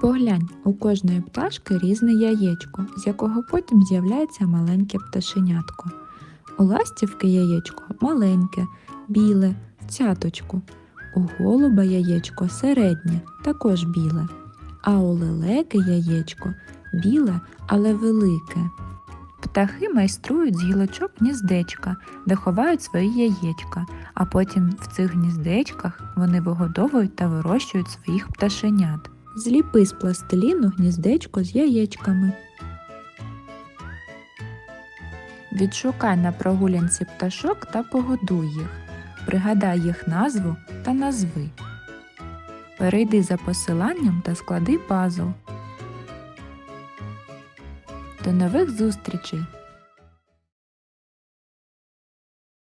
Поглянь, у кожної пташки різне яєчко, з якого потім з'являється маленьке пташенятко. У ластівки яєчко маленьке, біле, в цяточку. У голуба яєчко середнє, також біле. А у лелеки яєчко біле, але велике. Птахи майструють з гілочок гніздечка, де ховають свої яєчка, а потім в цих гніздечках вони вигодовують та вирощують своїх пташенят. Зліпи з пластиліну гніздечко з яєчками. Відшукай на прогулянці пташок та погодуй їх. Пригадай їх назву та назви. Перейди за посиланням та склади пазл. До нових зустрічей!